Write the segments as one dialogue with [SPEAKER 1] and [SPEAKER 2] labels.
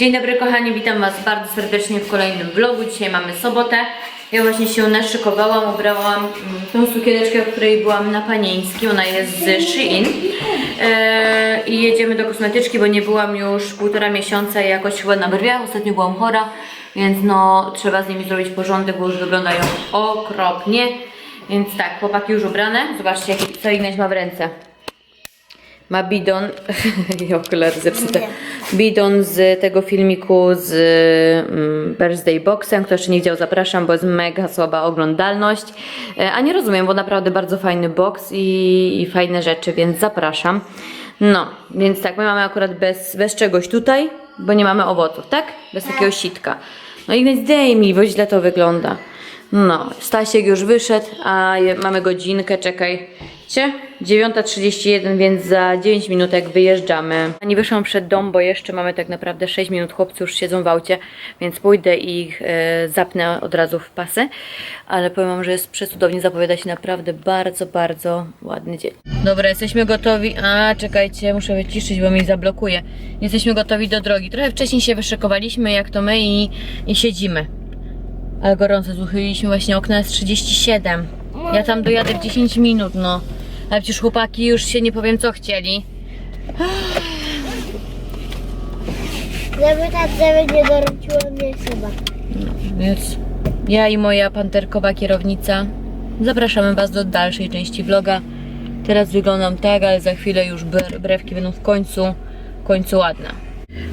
[SPEAKER 1] Dzień dobry kochani, witam Was bardzo serdecznie w kolejnym vlogu. Dzisiaj mamy sobotę. Ja właśnie się naszykowałam, ubrałam mm, tą sukieneczkę, w której byłam na Panieńskiej. Ona jest z Shein. Eee, I jedziemy do kosmetyczki, bo nie byłam już półtora miesiąca i jakoś chyba na brwiach. Ostatnio byłam chora, więc no trzeba z nimi zrobić porządek, bo już wyglądają okropnie. Więc tak, chłopaki już ubrane. Zobaczcie, co Ignaś ma w ręce. Ma bidon, i okulary zepsute, bidon z tego filmiku z mm, Birthday Boxem. Kto jeszcze nie widział, zapraszam, bo jest mega słaba oglądalność. E, A nie rozumiem, bo naprawdę bardzo fajny box i, i fajne rzeczy, więc zapraszam. No, więc tak, my mamy akurat bez, bez czegoś tutaj, bo nie mamy owoców, tak? Bez takiego sitka. No i więc daj mi, bo źle to wygląda. No, Stasiek już wyszedł, a je, mamy godzinkę, czekaj. Cie? 9.31, więc za 9 minutek wyjeżdżamy. Nie wyszłam przed dom, bo jeszcze mamy tak naprawdę 6 minut. Chłopcy już siedzą w aucie, więc pójdę i ich e, zapnę od razu w pasy. Ale powiem wam, że jest przecudownie, zapowiada się naprawdę bardzo, bardzo ładny dzień. Dobra, jesteśmy gotowi. A, czekajcie, muszę wyciszyć, bo mi zablokuje. Jesteśmy gotowi do drogi. Trochę wcześniej się wyszykowaliśmy, jak to my, i, i siedzimy. Ale gorąco, zuchyliliśmy właśnie okna jest 37. Ja tam dojadę w 10 minut, no. Ale przecież chłopaki już się nie powiem co chcieli.
[SPEAKER 2] Żeby tak, żeby nie dorzuciło mnie chyba.
[SPEAKER 1] Więc ja i moja panterkowa kierownica zapraszamy Was do dalszej części vloga. Teraz wyglądam tak, ale za chwilę już bre- brewki będą w końcu, w końcu ładne.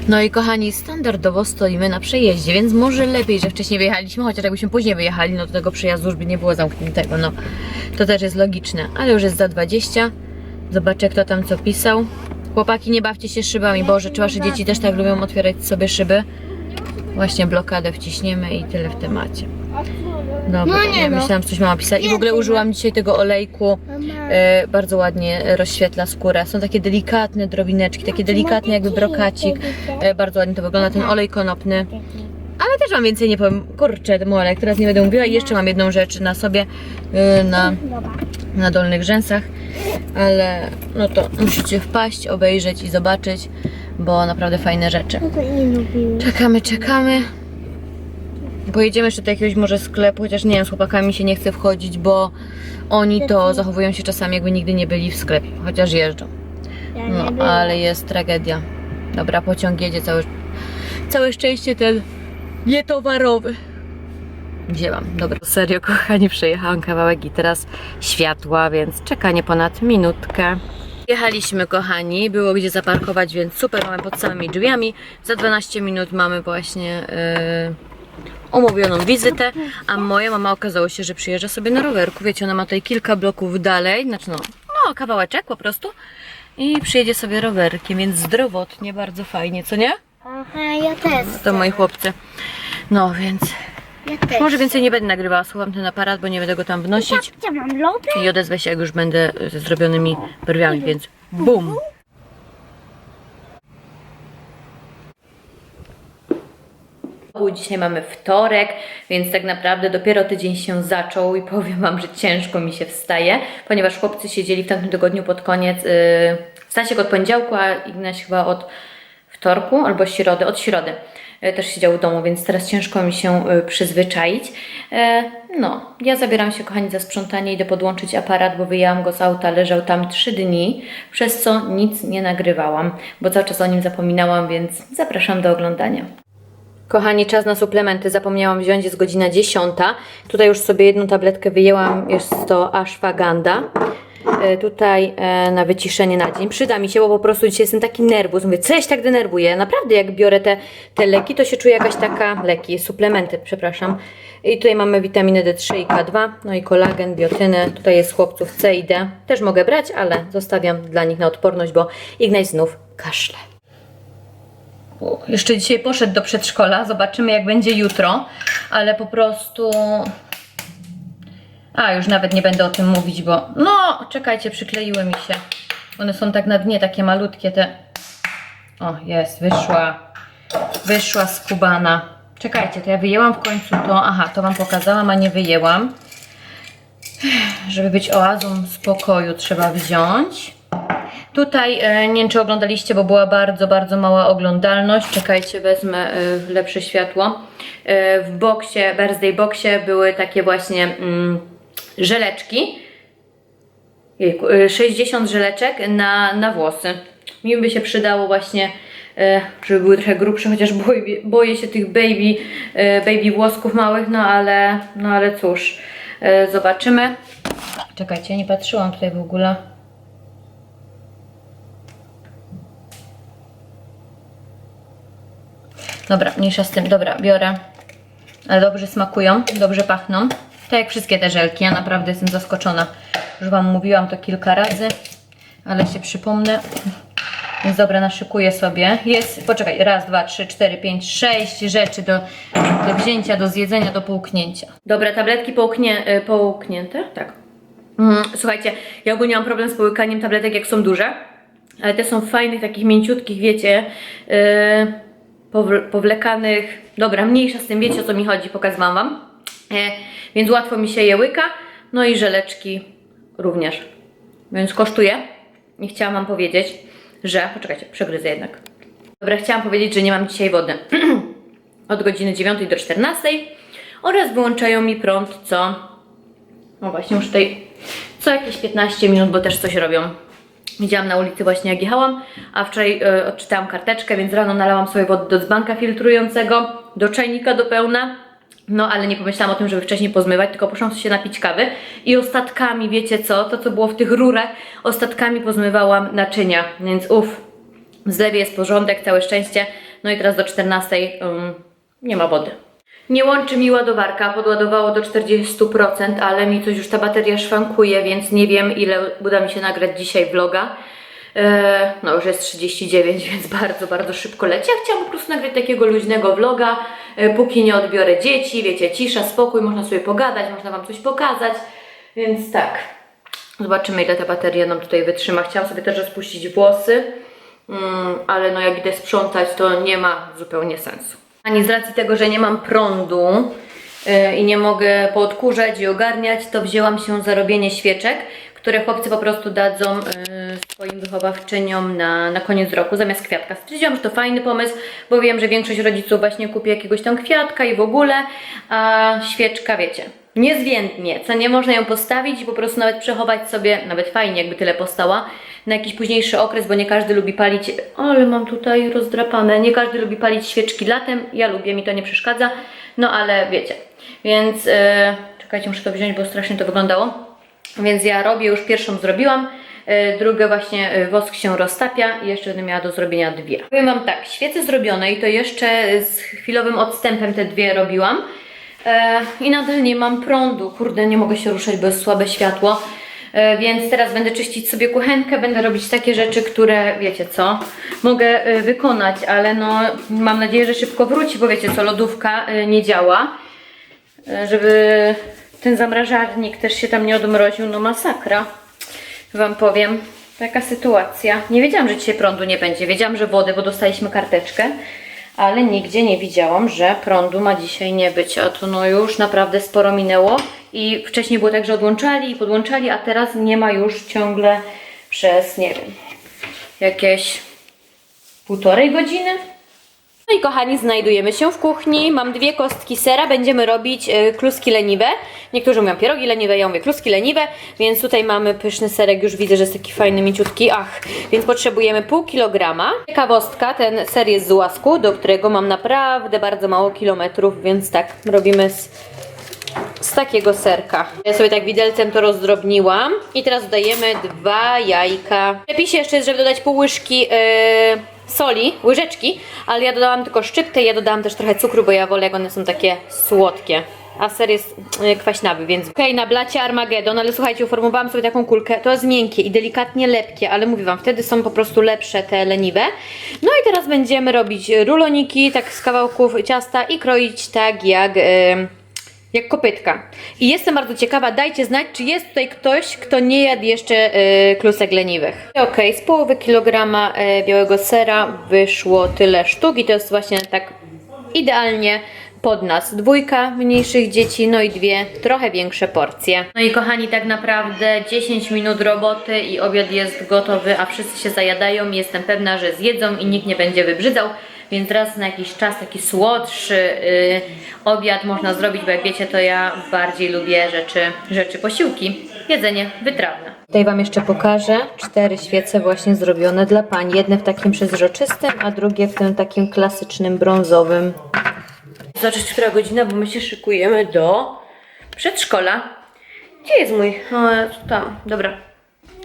[SPEAKER 1] No i kochani, standardowo stoimy na przejeździe, więc może lepiej, że wcześniej wyjechaliśmy, chociaż jakbyśmy później wyjechali, no to tego przejazdu już by nie było zamkniętego, no to też jest logiczne, ale już jest za 20. Zobaczę kto tam co pisał. Chłopaki, nie bawcie się szybami, Boże, czy wasze dzieci też tak lubią otwierać sobie szyby? Właśnie blokadę wciśniemy i tyle w temacie. Dobra,
[SPEAKER 2] No nie
[SPEAKER 1] ja
[SPEAKER 2] no.
[SPEAKER 1] myślałam, że coś mama pisać. I w ogóle użyłam dzisiaj tego olejku. E, bardzo ładnie rozświetla skórę. Są takie delikatne drobineczki, takie delikatne jakby brokacik. E, bardzo ładnie to wygląda, ten olej konopny. Ale też mam więcej, nie powiem, kurczę, olej, teraz nie będę mówiła. I jeszcze mam jedną rzecz na sobie, e, na,
[SPEAKER 2] Dobra.
[SPEAKER 1] na dolnych rzęsach. Ale no to musicie wpaść, obejrzeć i zobaczyć, bo naprawdę fajne rzeczy.
[SPEAKER 2] No to nie lubiłem.
[SPEAKER 1] Czekamy, czekamy. Pojedziemy jeszcze do jakiegoś może sklepu, chociaż nie wiem, z chłopakami się nie chce wchodzić, bo oni to zachowują się czasami jakby nigdy nie byli w sklepie, chociaż jeżdżą. No, ale jest tragedia. Dobra, pociąg jedzie, całe, całe szczęście ten nietowarowy. Wzięłam. Dobra, serio, kochani, przejechałam kawałek i teraz światła, więc czekanie ponad minutkę. Jechaliśmy, kochani, było gdzie zaparkować, więc super, mamy pod samymi drzwiami. Za 12 minut mamy właśnie yy, umówioną wizytę, a moja mama okazało się, że przyjeżdża sobie na rowerku. Wiecie, ona ma tutaj kilka bloków dalej, znaczy no, no kawałeczek po prostu i przyjedzie sobie rowerkiem, więc zdrowotnie, bardzo fajnie, co nie?
[SPEAKER 2] Aha, ja też.
[SPEAKER 1] To moi chłopcy. No więc
[SPEAKER 2] Ja też.
[SPEAKER 1] może więcej nie będę nagrywała, schowam ten aparat, bo nie będę go tam wnosić
[SPEAKER 2] Ja mam lody?
[SPEAKER 1] i odezwę się jak już będę ze zrobionymi brwiami, więc bum! Dzisiaj mamy wtorek, więc tak naprawdę dopiero tydzień się zaczął i powiem Wam, że ciężko mi się wstaje, ponieważ chłopcy siedzieli w tamtym tygodniu pod koniec, yy, Stasiek od poniedziałku, a Ignaś chyba od wtorku albo środy, od środy yy, też siedział w domu, więc teraz ciężko mi się yy, przyzwyczaić. Yy, no, ja zabieram się kochani za sprzątanie, idę podłączyć aparat, bo wyjęłam go z auta, leżał tam trzy dni, przez co nic nie nagrywałam, bo cały czas o nim zapominałam, więc zapraszam do oglądania. Kochani, czas na suplementy. Zapomniałam wziąć, jest godzina 10. Tutaj już sobie jedną tabletkę wyjęłam, jest to ashwagandha. E, Tutaj e, na wyciszenie na dzień. Przyda mi się, bo po prostu dzisiaj jestem taki nerwus. Mówię, co ja się tak denerwuję? Naprawdę, jak biorę te, te leki, to się czuję jakaś taka, leki, suplementy, przepraszam. I tutaj mamy witaminę D3 i K2, no i kolagen, biotynę. Tutaj jest chłopców C i D. Też mogę brać, ale zostawiam dla nich na odporność, bo Ignaś znów kaszle. Jeszcze dzisiaj poszedł do przedszkola, zobaczymy jak będzie jutro, ale po prostu. A, już nawet nie będę o tym mówić, bo. No, czekajcie, przykleiły mi się. One są tak na dnie, takie malutkie te. O, jest, wyszła. Wyszła skubana. Czekajcie, to ja wyjęłam w końcu to. Aha, to Wam pokazałam, a nie wyjęłam. Żeby być oazą spokoju, trzeba wziąć. Tutaj e, nie wiem, czy oglądaliście, bo była bardzo, bardzo mała oglądalność. Czekajcie, wezmę e, lepsze światło. E, w boksie, birthday boxie były takie właśnie mm, żeleczki. Jejku, e, 60 żeleczek na, na włosy. Mi by się przydało właśnie, żeby były trochę grubsze, chociaż boję, boję się tych baby, baby włosków małych, no ale, no ale cóż, zobaczymy. Czekajcie, nie patrzyłam tutaj w ogóle. Dobra, mniejsza z tym. Dobra, biorę. Ale dobrze smakują, dobrze pachną. Tak jak wszystkie te żelki, ja naprawdę jestem zaskoczona. Już Wam mówiłam to kilka razy, ale się przypomnę. Więc dobra, naszykuję sobie. Jest, poczekaj, raz, dwa, trzy, cztery, pięć, sześć rzeczy do, do wzięcia, do zjedzenia, do połknięcia. Dobra, tabletki połknie, y, połknięte? Tak. Mm, słuchajcie, ja ogólnie mam problem z połykaniem tabletek, jak są duże, ale te są fajnych, takich mięciutkich, wiecie, yy, powlekanych. Dobra, mniejsza z tym, wiecie o co mi chodzi, pokazałam Wam. E, więc łatwo mi się je łyka, no i żeleczki również. Więc kosztuje. I chciałam Wam powiedzieć, że. Poczekajcie, przegryzę jednak. Dobra, chciałam powiedzieć, że nie mam dzisiaj wody. Od godziny 9 do 14 oraz wyłączają mi prąd co no właśnie, już tutaj co jakieś 15 minut, bo też coś robią. Widziałam na ulicy właśnie jak jechałam, a wczoraj e, odczytałam karteczkę, więc rano nalałam sobie wody do dzbanka filtrującego, do czajnika do pełna. No ale nie pomyślałam o tym, żeby wcześniej pozmywać, tylko poszłam się napić kawy i ostatkami, wiecie co, to co było w tych rurach, ostatkami pozmywałam naczynia, więc uff, w zlewie jest porządek, całe szczęście. No i teraz do 14 um, nie ma wody. Nie łączy mi ładowarka, podładowało do 40%, ale mi coś już ta bateria szwankuje, więc nie wiem ile uda mi się nagrać dzisiaj vloga. Eee, no już jest 39, więc bardzo, bardzo szybko leci. Ja chciałam po prostu nagrać takiego luźnego vloga, e, póki nie odbiorę dzieci, wiecie, cisza, spokój, można sobie pogadać, można Wam coś pokazać, więc tak. Zobaczymy ile ta bateria nam tutaj wytrzyma. Chciałam sobie też rozpuścić włosy, mm, ale no jak idę sprzątać, to nie ma zupełnie sensu. Ani z racji tego, że nie mam prądu yy, i nie mogę poodkurzać i ogarniać, to wzięłam się za robienie świeczek, które chłopcy po prostu dadzą yy, swoim wychowawczyniom na, na koniec roku zamiast kwiatka. Stwierdziłam, że to fajny pomysł, bo wiem, że większość rodziców właśnie kupi jakiegoś tam kwiatka i w ogóle, a świeczka, wiecie, niezwiędnie, co nie można ją postawić i po prostu nawet przechować sobie, nawet fajnie jakby tyle postała, na jakiś późniejszy okres, bo nie każdy lubi palić, ale mam tutaj rozdrapane, nie każdy lubi palić świeczki latem, ja lubię, mi to nie przeszkadza, no ale wiecie, więc yy, czekajcie, muszę to wziąć, bo strasznie to wyglądało, więc ja robię, już pierwszą zrobiłam, yy, drugie właśnie yy, wosk się roztapia i jeszcze będę miała do zrobienia dwie. Powiem Wam tak, świece zrobione i to jeszcze z chwilowym odstępem te dwie robiłam, E, I nadal nie mam prądu. Kurde, nie mogę się ruszać, bo jest słabe światło. E, Więc teraz będę czyścić sobie kuchenkę, będę robić takie rzeczy, które wiecie co, mogę e, wykonać, ale no mam nadzieję, że szybko wróci, bo wiecie co, lodówka e, nie działa. Żeby ten zamrażarnik też się tam nie odmroził, no masakra. Wam powiem, taka sytuacja. Nie wiedziałam, że dzisiaj prądu nie będzie. Wiedziałam, że wody, bo dostaliśmy karteczkę, ale nigdzie nie widziałam, że prądu ma dzisiaj nie być. A to no już naprawdę sporo minęło. I wcześniej było tak, że odłączali i podłączali, a teraz nie ma już ciągle przez, nie wiem, jakieś półtorej godziny. No i kochani, znajdujemy się w kuchni. Mam dwie kostki sera, będziemy robić e, kluski leniwe. Niektórzy mówią pierogi leniwe, ja mówię kluski leniwe, więc tutaj mamy pyszny serek, już widzę, że jest taki fajny, mięciutki. Ach, więc potrzebujemy pół kilograma. Ciekawostka, ten ser jest z łasku, do którego mam naprawdę bardzo mało kilometrów, więc tak, robimy z, z takiego serka. Ja sobie tak widelcem to rozdrobniłam i teraz dodajemy dwa jajka. W przepisie jeszcze jest, żeby dodać pół łyżki yy, soli, łyżeczki, ale ja dodałam tylko szczyptę i ja dodałam też trochę cukru, bo ja wolę jak one są takie słodkie. A ser jest yy, kwaśnawy, więc okej, na blacie Armagedon, ale słuchajcie, uformowałam sobie taką kulkę, to jest miękkie i delikatnie lepkie, ale mówię wam, wtedy są po prostu lepsze te leniwe. No i teraz będziemy robić ruloniki, tak z kawałków ciasta i kroić tak jak... Yy, jak kopytka. I jestem bardzo ciekawa, dajcie znać, czy jest tutaj ktoś, kto nie jadł jeszcze y, klusek leniwych. Ok, z połowy kilograma y, białego sera wyszło tyle sztuk i to jest właśnie tak idealnie pod nas dwójka mniejszych dzieci, no i dwie trochę większe porcje. No i kochani, tak naprawdę 10 minut roboty i obiad jest gotowy, a wszyscy się zajadają. Jestem pewna, że zjedzą i nikt nie będzie wybrzydzał. Więc raz na jakiś czas taki słodszy yy, obiad można zrobić, bo jak wiecie, to ja bardziej lubię rzeczy, rzeczy posiłki. Jedzenie wytrawne. Tutaj Wam jeszcze pokażę cztery świece właśnie zrobione dla pań. Jedne w takim przezroczystym, a drugie w tym takim klasycznym brązowym. Zobaczyć, która godzina, bo my się szykujemy do przedszkola. Gdzie jest mój? O, tam, dobra.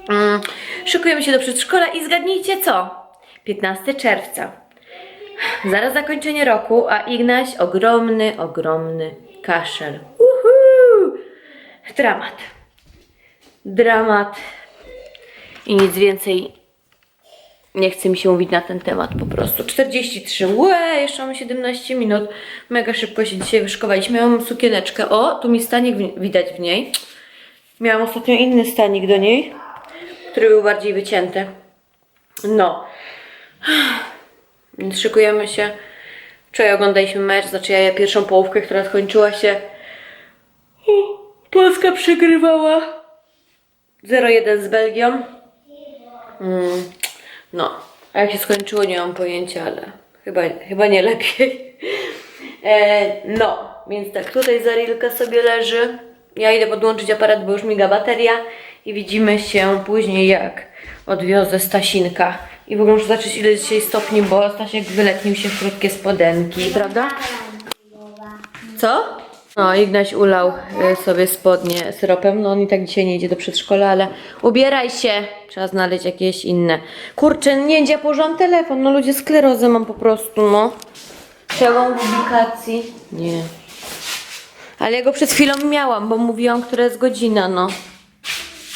[SPEAKER 1] Mm, szykujemy się do przedszkola i zgadnijcie co? 15 czerwca. Zaraz zakończenie roku, a Ignaś ogromny, ogromny kaszel. Uhu! Dramat. Dramat. I nic więcej nie chce mi się mówić na ten temat po prostu. 43. Łe, jeszcze mamy 17 minut. Mega szybko się dzisiaj wyszkowaliśmy. Miałam sukieneczkę. O, tu mi stanik w, widać w niej. Miałam ostatnio inny stanik do niej, który był bardziej wycięty. No. Więc szykujemy się. Wczoraj oglądaliśmy mecz, znaczy ja pierwszą połówkę, która skończyła się. Polska przegrywała 0-1 z Belgią. Mm, no, a jak się skończyło, nie mam pojęcia, ale chyba, chyba nie lepiej. E, no, więc tak, tutaj Zarilka sobie leży. Ja idę podłączyć aparat, bo już miga bateria i widzimy się później, jak odwiozę Stasinka. I w ogóle muszę zobaczyć, ile dzisiaj stopni, bo Stasiek wyletnił się w krótkie spodenki, prawda? Co? No, Ignaś ulał y, sobie spodnie syropem. No, on i tak dzisiaj nie idzie do przedszkola, ale ubieraj się. Trzeba znaleźć jakieś inne. Kurczę, nie idzie porząd telefon. No, ludzie sklerozę mam po prostu, no. Przełom publikacji. Nie. Ale ja go przed chwilą miałam, bo mówiłam, która jest godzina, no.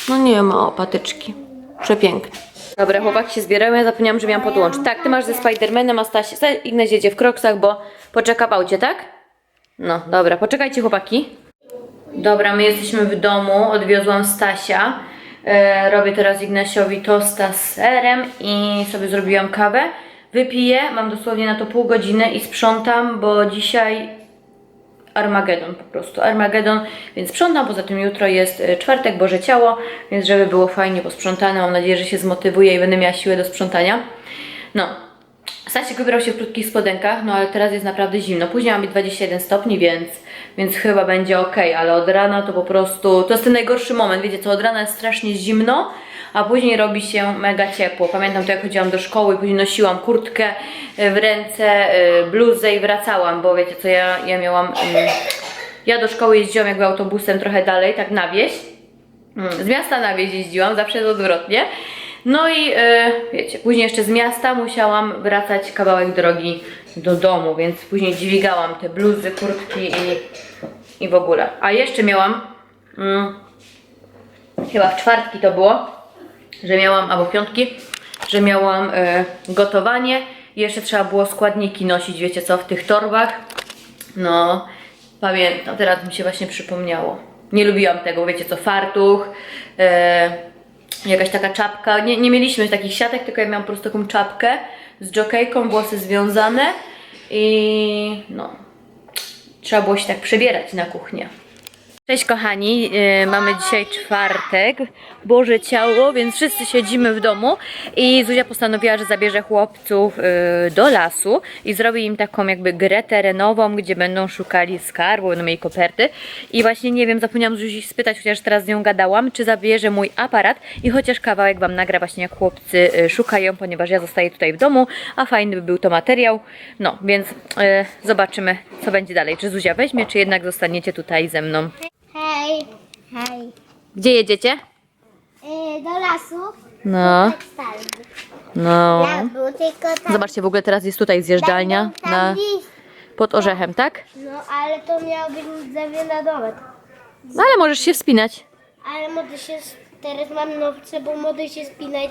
[SPEAKER 1] No nie ma, o, patyczki. Przepiękne. Dobra, chłopaki się zbierają, ja zapomniałam, że miałam podłączyć. Tak, ty masz ze Spidermanem, a Staś... Ignaś jedzie w kroksach, bo poczeka w aucie, tak? No, dobra, poczekajcie chłopaki. Dobra, my jesteśmy w domu, odwiozłam Stasia. E, robię teraz Ignasiowi tosta z serem i sobie zrobiłam kawę. Wypiję, mam dosłownie na to pół godziny i sprzątam, bo dzisiaj Armagedon po prostu, Armagedon, więc sprzątam, poza tym jutro jest e, czwartek, Boże Ciało, więc żeby było fajnie posprzątane, mam nadzieję, że się zmotywuję i będę miała siłę do sprzątania. No, Stasiek wybrał się w krótkich spodenkach, no ale teraz jest naprawdę zimno. Później ma być 21 stopni, więc, więc chyba będzie ok, ale od rana to po prostu, to jest ten najgorszy moment, wiecie co, od rana jest strasznie zimno, a później robi się mega ciepło. Pamiętam to jak chodziłam do szkoły później nosiłam kurtkę e, w ręce, e, bluzę i wracałam, bo wiecie co, ja, ja miałam, mm, ja do szkoły jeździłam jakby autobusem trochę dalej, tak na wieś, Mm, Z miasta na wieś jeździłam, zawsze jest odwrotnie. No i e, wiecie, później jeszcze z miasta musiałam wracać kawałek drogi do domu, więc później dźwigałam te bluzy, kurtki i, i w ogóle. A jeszcze miałam, mm, chyba w czwartki to było, że miałam, albo piątki, że miałam e, gotowanie jeszcze trzeba było składniki nosić, wiecie co, w tych torbach. No, pamiętam, teraz mi się właśnie przypomniało. Nie lubiłam tego, wiecie co, fartuch, e, jakaś taka czapka. Nie, nie mieliśmy takich siatek, tylko ja miałam po prostu taką czapkę z jokejką, włosy związane i no, trzeba było się tak przebierać na kuchnię. Cześć kochani, yy, mamy dzisiaj czwartek, Boże Ciało, więc wszyscy siedzimy w domu. I Zuzia postanowiła, że zabierze chłopców yy, do lasu i zrobi im taką jakby grę terenową, gdzie będą szukali skarbu, będą mieli koperty. I właśnie nie wiem, zapomniałam Zuzi spytać, chociaż teraz z nią gadałam, czy zabierze mój aparat i chociaż kawałek Wam nagra właśnie jak chłopcy yy, szukają, ponieważ ja zostaję tutaj w domu, a fajny by był to materiał, no więc zobaczymy co będzie dalej, czy Zuzia weźmie, czy jednak zostaniecie tutaj ze mną.
[SPEAKER 2] Hej. Hej.
[SPEAKER 1] Gdzie jedziecie?
[SPEAKER 2] Yy, do lasu.
[SPEAKER 1] No, no.
[SPEAKER 2] Tylko tam.
[SPEAKER 1] Zobaczcie, w ogóle teraz jest tutaj zjeżdżalnia
[SPEAKER 2] tam
[SPEAKER 1] na, pod orzechem, tak?
[SPEAKER 2] No ale to miało być drzewie na domek.
[SPEAKER 1] No ale możesz się wspinać.
[SPEAKER 2] Ale może się, teraz mam nowce, bo mogę się spinać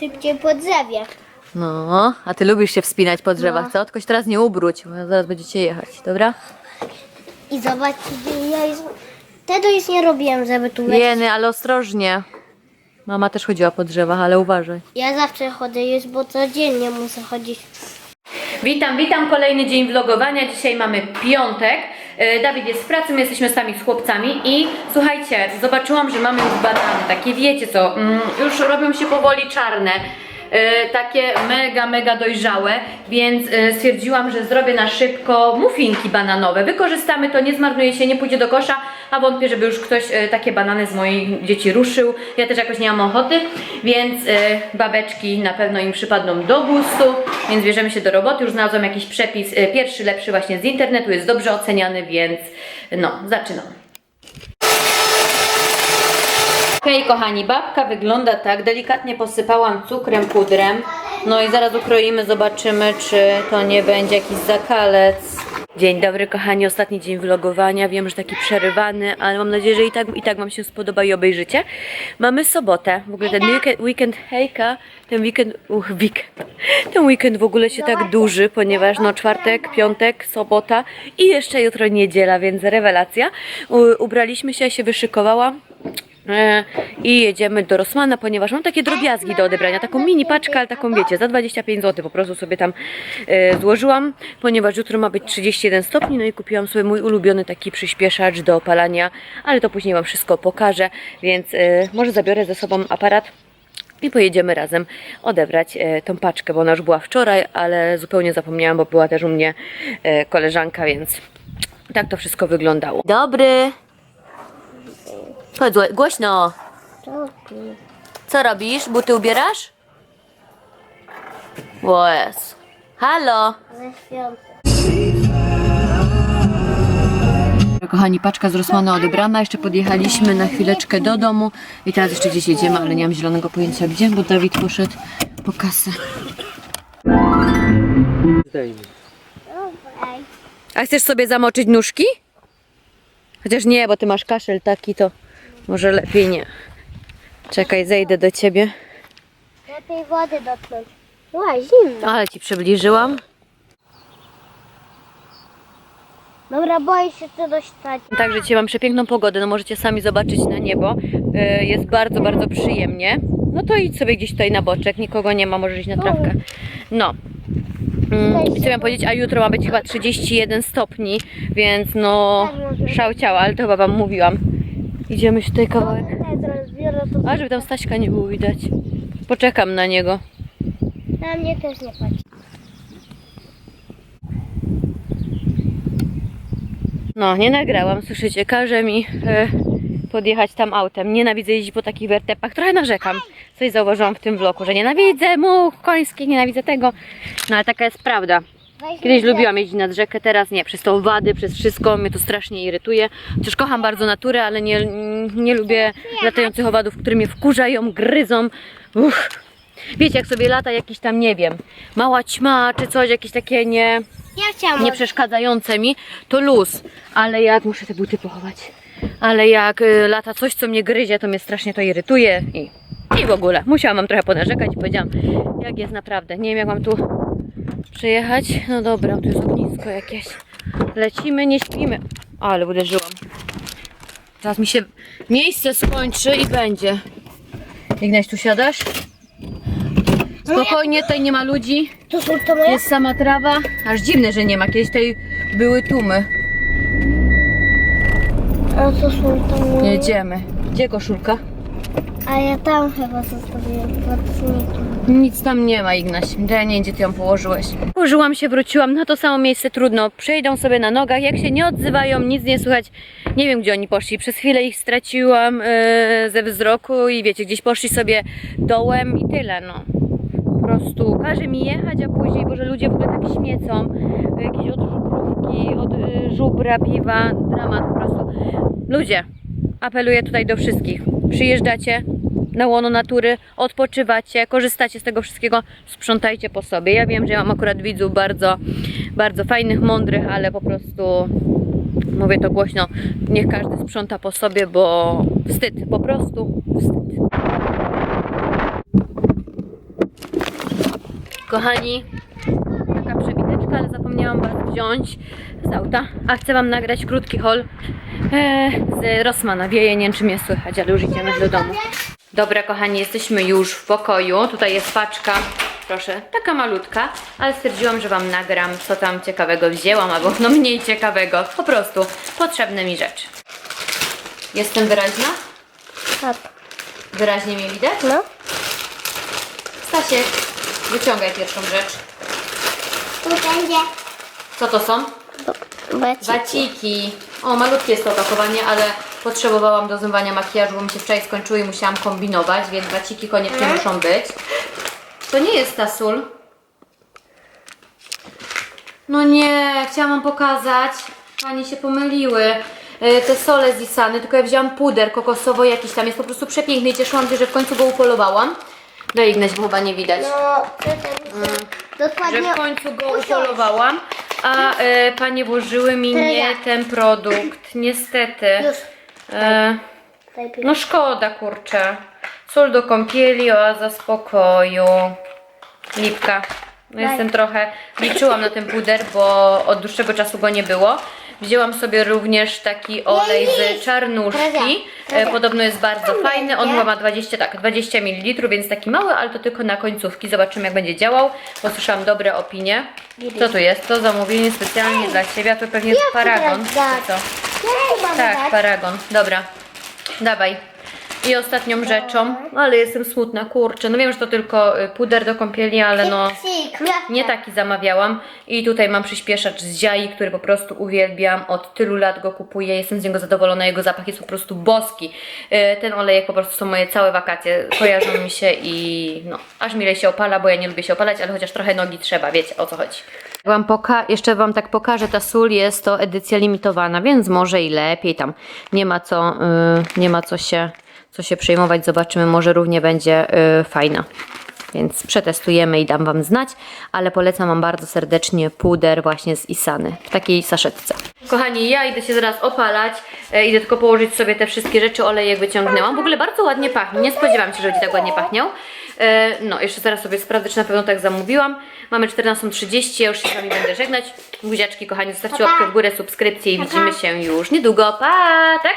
[SPEAKER 2] szybciej po drzewie.
[SPEAKER 1] No, a ty lubisz się wspinać po drzewach, co? Tylko się teraz nie ubróć, bo zaraz będziecie jechać, dobra?
[SPEAKER 2] I zobaczcie, ja już... Tego już nie robiłem, żeby tu lecieć.
[SPEAKER 1] Jeny, ale ostrożnie. Mama też chodziła po drzewach, ale uważaj.
[SPEAKER 2] Ja zawsze chodzę już, bo codziennie muszę chodzić.
[SPEAKER 1] Witam, witam, kolejny dzień vlogowania. Dzisiaj mamy piątek. E, Dawid jest w pracy, my jesteśmy sami z chłopcami i słuchajcie, zobaczyłam, że mamy już banany, takie wiecie co, mm, już robią się powoli czarne. E, Takie mega, mega dojrzałe, więc e, stwierdziłam, że zrobię na szybko muffinki bananowe. Wykorzystamy to, nie zmarnuje się, nie pójdzie do kosza, a wątpię, żeby już ktoś e, takie banany z moich dzieci ruszył. Ja też jakoś nie mam ochoty, więc babeczki na pewno im przypadną do gustu, więc bierzemy się do roboty. Już znalazłam jakiś przepis, pierwszy, lepszy właśnie z internetu, jest dobrze oceniany, więc no, zaczynam. Hej kochani, babka wygląda tak, delikatnie posypałam cukrem, pudrem. No i zaraz ukroimy, zobaczymy czy to nie będzie jakiś zakalec. Dzień dobry kochani, ostatni dzień vlogowania, wiem, że taki przerywany, ale mam nadzieję, że i tak, i tak Wam się spodoba i obejrzycie. Mamy sobotę, w ogóle ten weekend, weekend hejka, ten weekend, uch, weekend, ten weekend w ogóle się tak duży, ponieważ no czwartek, piątek, sobota i jeszcze jutro niedziela, więc rewelacja. U, ubraliśmy się, ja się wyszykowałam. E, I jedziemy do Rosmana, ponieważ mam takie drobiazgi do odebrania, taką mini paczkę, ale taką wiecie, za 25 zł po prostu sobie tam e, złożyłam, ponieważ jutro ma być 31 stopni, no i kupiłam sobie mój ulubiony taki przyspieszacz do opalania, ale to później Wam wszystko pokażę, więc e, może zabiorę ze sobą aparat i pojedziemy razem odebrać tą paczkę, bo ona już była wczoraj, ale zupełnie zapomniałam, bo była też u mnie koleżanka, więc tak to wszystko wyglądało. Dobry! Gło- głośno! Co robisz? Buty ubierasz? Łez. Halo!
[SPEAKER 2] Ze świątek.
[SPEAKER 1] Kochani, paczka z Rosmana odebrana. Jeszcze podjechaliśmy na chwileczkę do domu i teraz jeszcze gdzieś jedziemy, ale nie mam zielonego pojęcia gdzie, bo Dawid poszedł po kasę.
[SPEAKER 2] Dawaj.
[SPEAKER 1] A chcesz sobie zamoczyć nóżki? Chociaż nie, bo ty masz kaszel taki, to może lepiej nie. Czekaj, zejdę do ciebie.
[SPEAKER 2] Lepiej wody dotknąć. Była zimna.
[SPEAKER 1] Ale ci przybliżyłam.
[SPEAKER 2] Dobra, boję się co dość stać.
[SPEAKER 1] Także dzisiaj mam przepiękną pogodę, no możecie sami zobaczyć na niebo. E, Jest bardzo, bardzo przyjemnie. No to idź sobie gdzieś tutaj na boczek, nikogo nie ma, możesz iść na trawkę. No. Mm, I co miałam powiedzieć, a jutro ma być chyba 31 stopni, więc no szał ciała, ale to chyba wam mówiłam. Idziemy się tutaj kawałek. A, żeby tam Staśka nie było widać. Poczekam na niego.
[SPEAKER 2] Na mnie też nie patrz.
[SPEAKER 1] No, nie nagrałam, słyszycie, każe mi e, podjechać tam autem. Nienawidzę jeździć po takich wertepach, trochę narzekam. Coś zauważyłam w tym vlogu, że nienawidzę much końskich, nienawidzę tego. No ale taka jest prawda. Kiedyś lubiłam jeździć nad rzekę, teraz nie. Przez tą wady, przez wszystko mnie to strasznie irytuje. Chociaż kocham bardzo naturę, ale nie, nie lubię latających owadów, które mnie wkurzają, gryzą. Uff. Wiecie, jak sobie lata jakiś tam, nie wiem, mała ćma czy coś, jakieś takie nie
[SPEAKER 2] Ja chciałam.
[SPEAKER 1] nie przeszkadzające mi, to luz. Ale jak muszę te buty pochować. Ale jak y, lata coś, co mnie gryzie, to mnie strasznie to irytuje i, i w ogóle. Musiałam wam trochę ponarzekać i powiedziałam, jak jest naprawdę. Nie wiem, jak mam tu przyjechać. No dobra, tu jest ognisko jakieś. Lecimy, nie śpimy. Ale uderzyłam. Teraz mi się miejsce skończy i będzie. Ignaś, tu siadasz? Spokojnie, tutaj nie ma ludzi.
[SPEAKER 2] To są to moje?
[SPEAKER 1] Jest sama trawa. Aż dziwne, że nie ma. Kiedyś tutaj były tłumy.
[SPEAKER 2] A to są to moje?
[SPEAKER 1] Jedziemy. Gdzie koszulka?
[SPEAKER 2] A ja tam chyba zostawiłem pod snikiem.
[SPEAKER 1] Nic tam nie ma, Ignaś. Ja nie wiem, gdzie ty ją położyłeś. Położyłam się, wróciłam na to samo miejsce, trudno. Przejdą sobie na nogach, jak się nie odzywają, nic nie słychać. Nie wiem, gdzie oni poszli. Przez chwilę ich straciłam yy, ze wzroku i wiecie, gdzieś poszli sobie dołem i tyle, no. Po prostu każe mi jechać, a później, bo że ludzie w ogóle tak śmiecą. Jakieś od żubrówki, od y, żubra, piwa, dramat po prostu. Ludzie, apeluję tutaj do wszystkich. Przyjeżdżacie na łono natury, odpoczywacie, korzystacie z tego wszystkiego, sprzątajcie po sobie. Ja wiem, że ja mam akurat widzów bardzo, bardzo fajnych, mądrych, ale po prostu mówię to głośno, niech każdy sprząta po sobie, bo wstyd, po prostu wstyd. Kochani, taka przebiteczka, ale zapomniałam Was wziąć z auta, a chcę Wam nagrać krótki haul z Rossmana. Wieje, nie wiem czy mnie słychać, ale już idziemy do domu. Dobra kochani, jesteśmy już w pokoju. Tutaj jest paczka proszę, taka malutka, ale stwierdziłam, że Wam nagram, co tam ciekawego wzięłam, albo no mniej ciekawego, po prostu potrzebne mi rzeczy. Jestem wyraźna?
[SPEAKER 2] Tak.
[SPEAKER 1] Wyraźnie mnie widać?
[SPEAKER 2] No.
[SPEAKER 1] Stasiek, wyciągaj pierwszą rzecz.
[SPEAKER 2] Tu będzie.
[SPEAKER 1] Co to są?
[SPEAKER 2] Bacik.
[SPEAKER 1] Waciki. O, malutkie jest to opakowanie, ale potrzebowałam do zmywania makijażu, bo mi się wczoraj skończyły i musiałam kombinować, więc waciki koniecznie muszą być. To nie jest ta sól. No nie, chciałam wam pokazać. Pani się pomyliły. E, Te sole z Isany, tylko ja wzięłam puder kokosowo jakiś tam, jest po prostu przepiękny i cieszyłam się, że w końcu go upolowałam. Daj Ignaś, bo chyba nie widać.
[SPEAKER 2] No, to
[SPEAKER 1] Mm. że
[SPEAKER 2] Dokładnie.
[SPEAKER 1] w końcu go upolowałam, a e, panie włożyły mi nie ten produkt, niestety. E, no szkoda, kurczę. Sól do kąpieli, oaza spokoju. Lipka. No jestem trochę, liczyłam na ten puder, bo od dłuższego czasu go nie było. Wzięłam sobie również taki olej z czarnuszki. E, Podobno jest bardzo fajny. On ma 20, tak, 20 ml, więc taki mały, ale to tylko na końcówki. Zobaczymy jak będzie działał. Bo słyszałam dobre opinie. Co tu jest? To zamówienie specjalnie dla Ciebie, a to pewnie jest paragon. Co? Tak, paragon. Dobra. Dawaj. I ostatnią rzeczą, ale jestem smutna, kurczę. No wiem, że to tylko y, puder do kąpieli, ale no nie taki zamawiałam. I tutaj mam przyspieszacz z Ziai, który po prostu uwielbiam. Od tylu lat go kupuję, jestem z niego zadowolona. Jego zapach jest po prostu boski. Y, Ten olejek po prostu są moje całe wakacje. Kojarzą mi się i no, aż mile się opala, bo ja nie lubię się opalać, ale chociaż trochę nogi trzeba, wiecie o co chodzi. Wam poka- jeszcze Wam tak pokażę, ta sól jest to edycja limitowana, więc może i lepiej tam nie ma co, y, nie ma co się, co się przejmować, zobaczymy, może równie będzie y, fajna. Więc przetestujemy i dam Wam znać, ale polecam Wam bardzo serdecznie puder właśnie z Isany w takiej saszetce. Kochani, ja idę się zaraz opalać, e, idę tylko położyć sobie te wszystkie rzeczy, olejek wyciągnęłam. W ogóle bardzo ładnie pachnie, nie spodziewałam się, że będzie tak ładnie pachniał. E, No, jeszcze zaraz sobie sprawdzę, czy na pewno tak zamówiłam. Mamy 14.30, ja już się z Wami będę żegnać. Buziaczki, kochani, zostawcie łapkę w górę, subskrypcję i widzimy się już niedługo. Pa! Tak?